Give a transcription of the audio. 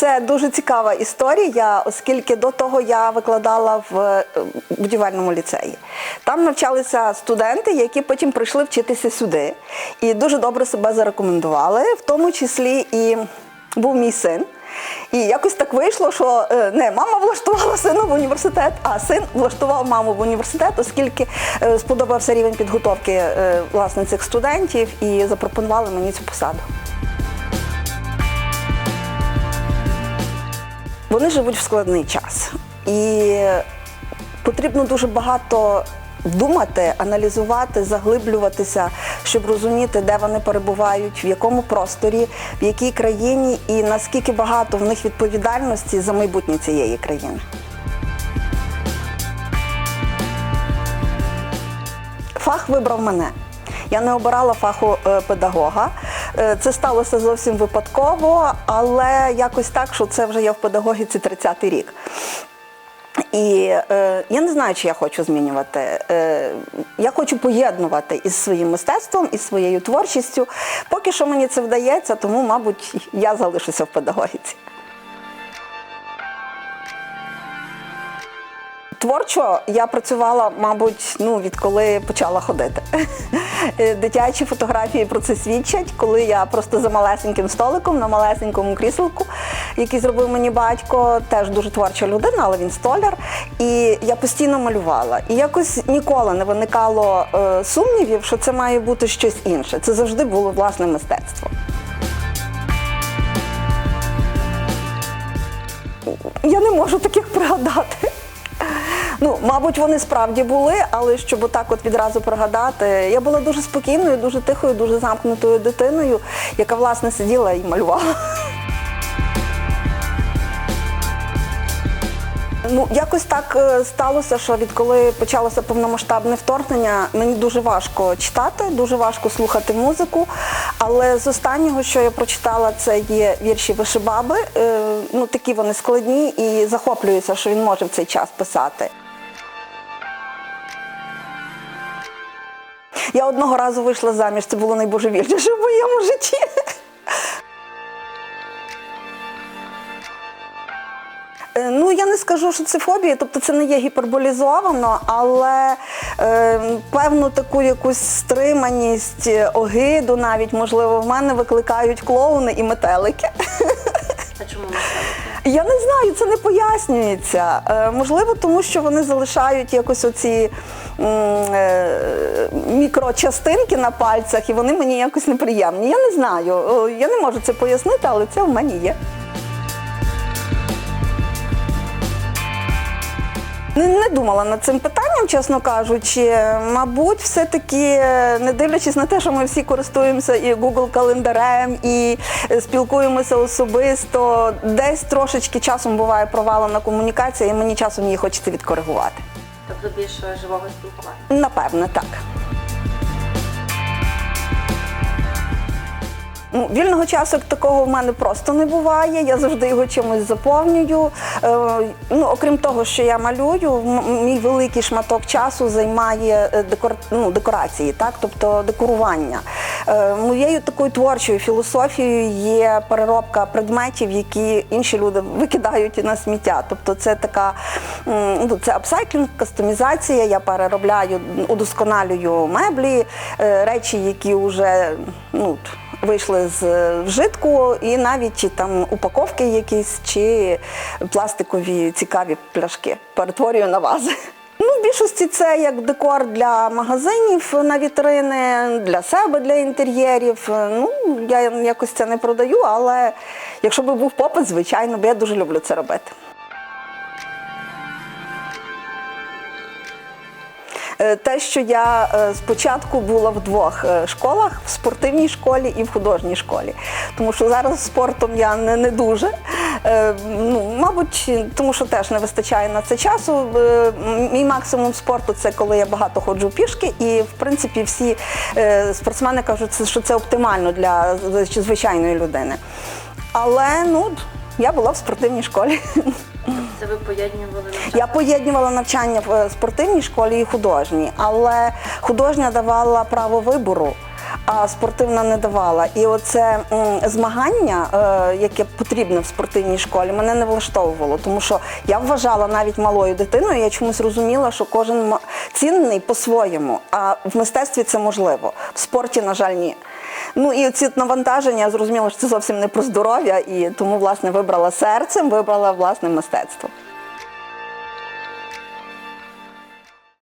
Це дуже цікава історія, оскільки до того я викладала в е, будівельному ліцеї. Там навчалися студенти, які потім прийшли вчитися сюди і дуже добре себе зарекомендували, в тому числі і був мій син. І якось так вийшло, що е, не мама влаштувала сина в університет, а син влаштував маму в університет, оскільки е, сподобався рівень підготовки власне цих студентів і запропонували мені цю посаду. Вони живуть в складний час. І потрібно дуже багато думати, аналізувати, заглиблюватися, щоб розуміти, де вони перебувають, в якому просторі, в якій країні і наскільки багато в них відповідальності за майбутнє цієї країни. Фах вибрав мене. Я не обирала фаху е, педагога. Е, Це сталося зовсім випадково, але якось так, що це вже я в педагогіці 30-й рік. І е, я не знаю, чи я хочу змінювати. Е, я хочу поєднувати із своїм мистецтвом, із своєю творчістю. Поки що мені це вдається, тому, мабуть, я залишуся в педагогіці. Творчо я працювала, мабуть, ну відколи почала ходити. Дитячі фотографії про це свідчать, коли я просто за малесеньким столиком на малесенькому кріселку, який зробив мені батько, теж дуже творча людина, але він столяр. І я постійно малювала. І якось ніколи не виникало е, сумнівів, що це має бути щось інше. Це завжди було власне мистецтво. Я не можу таких пригадати. Ну, мабуть, вони справді були, але щоб отак от відразу пригадати, я була дуже спокійною, дуже тихою, дуже замкнутою дитиною, яка власне сиділа і малювала. Ну, якось так е, сталося, що відколи почалося повномасштабне вторгнення, мені дуже важко читати, дуже важко слухати музику. Але з останнього, що я прочитала, це є вірші Вишибаби. Е, Ну, такі вони складні і захоплююся, що він може в цей час писати. Я одного разу вийшла заміж, це було найбожевільніше в моєму житті. Е, Ну, я не скажу, що це фобія, тобто це не є гіперболізовано, але е, певну таку якусь стриманість, е, огиду навіть, можливо, в мене викликають клоуни і метелики. А чому метелики? Я не знаю, це не пояснюється. Е, можливо, тому що вони залишають якось оці е, мікрочастинки на пальцях, і вони мені якось неприємні. Я не знаю. Е, Я не можу це пояснити, але це в мене є. Не, не думала над цим питанням, чесно кажучи. Мабуть, все-таки, е, не дивлячись на те, що ми всі користуємося і Google календарем, і спілкуємося особисто, десь трошечки часом буває провалена комунікація, і мені часом її хочеться відкоригувати. Тобто більше живого спілкування. Напевне, так. Ну, вільного часу такого в мене просто не буває. Я завжди його чимось заповнюю. Е, ну, окрім того, що я малюю, мій великий шматок часу займає е, декор, ну, декорації, так? тобто декорування. Е, моєю такою творчою філософією є переробка предметів, які інші люди викидають на сміття. Тобто це така ну, це апсайклінг, кастомізація. Я переробляю, удосконалюю меблі, е, речі, які вже ну, вийшли з е, вжитку, і навіть там упаковки якісь, чи пластикові цікаві пляшки перетворюю на вази. Ну, в більшості це як декор для магазинів на вітрини, для себе, для інтер'єрів. Ну, я якось це не продаю, але якщо би був попит, звичайно, бо я дуже люблю це робити. Те, що я е, спочатку була в двох е, школах в спортивній школі і в художній школі. Тому що зараз спортом я не, не дуже. Е, Ну, мабуть, тому що теж не вистачає на це часу. Е, Мій максимум спорту це коли я багато ходжу пішки, і в принципі всі е, спортсмени кажуть, що це оптимально для звичайної людини. Але ну, я була в спортивній школі. Ви поєднували навчання? Я поєднувала навчання в е, спортивній школі і художній, але художня давала право вибору. а спортивна не давала. І оце змагання, е, яке потрібне в спортивній школі, мене не влаштовувало, тому що я вважала навіть малою дитиною, я чомусь розуміла, що кожен цінний по-своєму, а в мистецтві це можливо. В спорті, на жаль, ні. Ну і ці навантаження я зрозуміла, що це зовсім не про здоров'я, і тому власне вибрала серцем, вибрала власне мистецтво.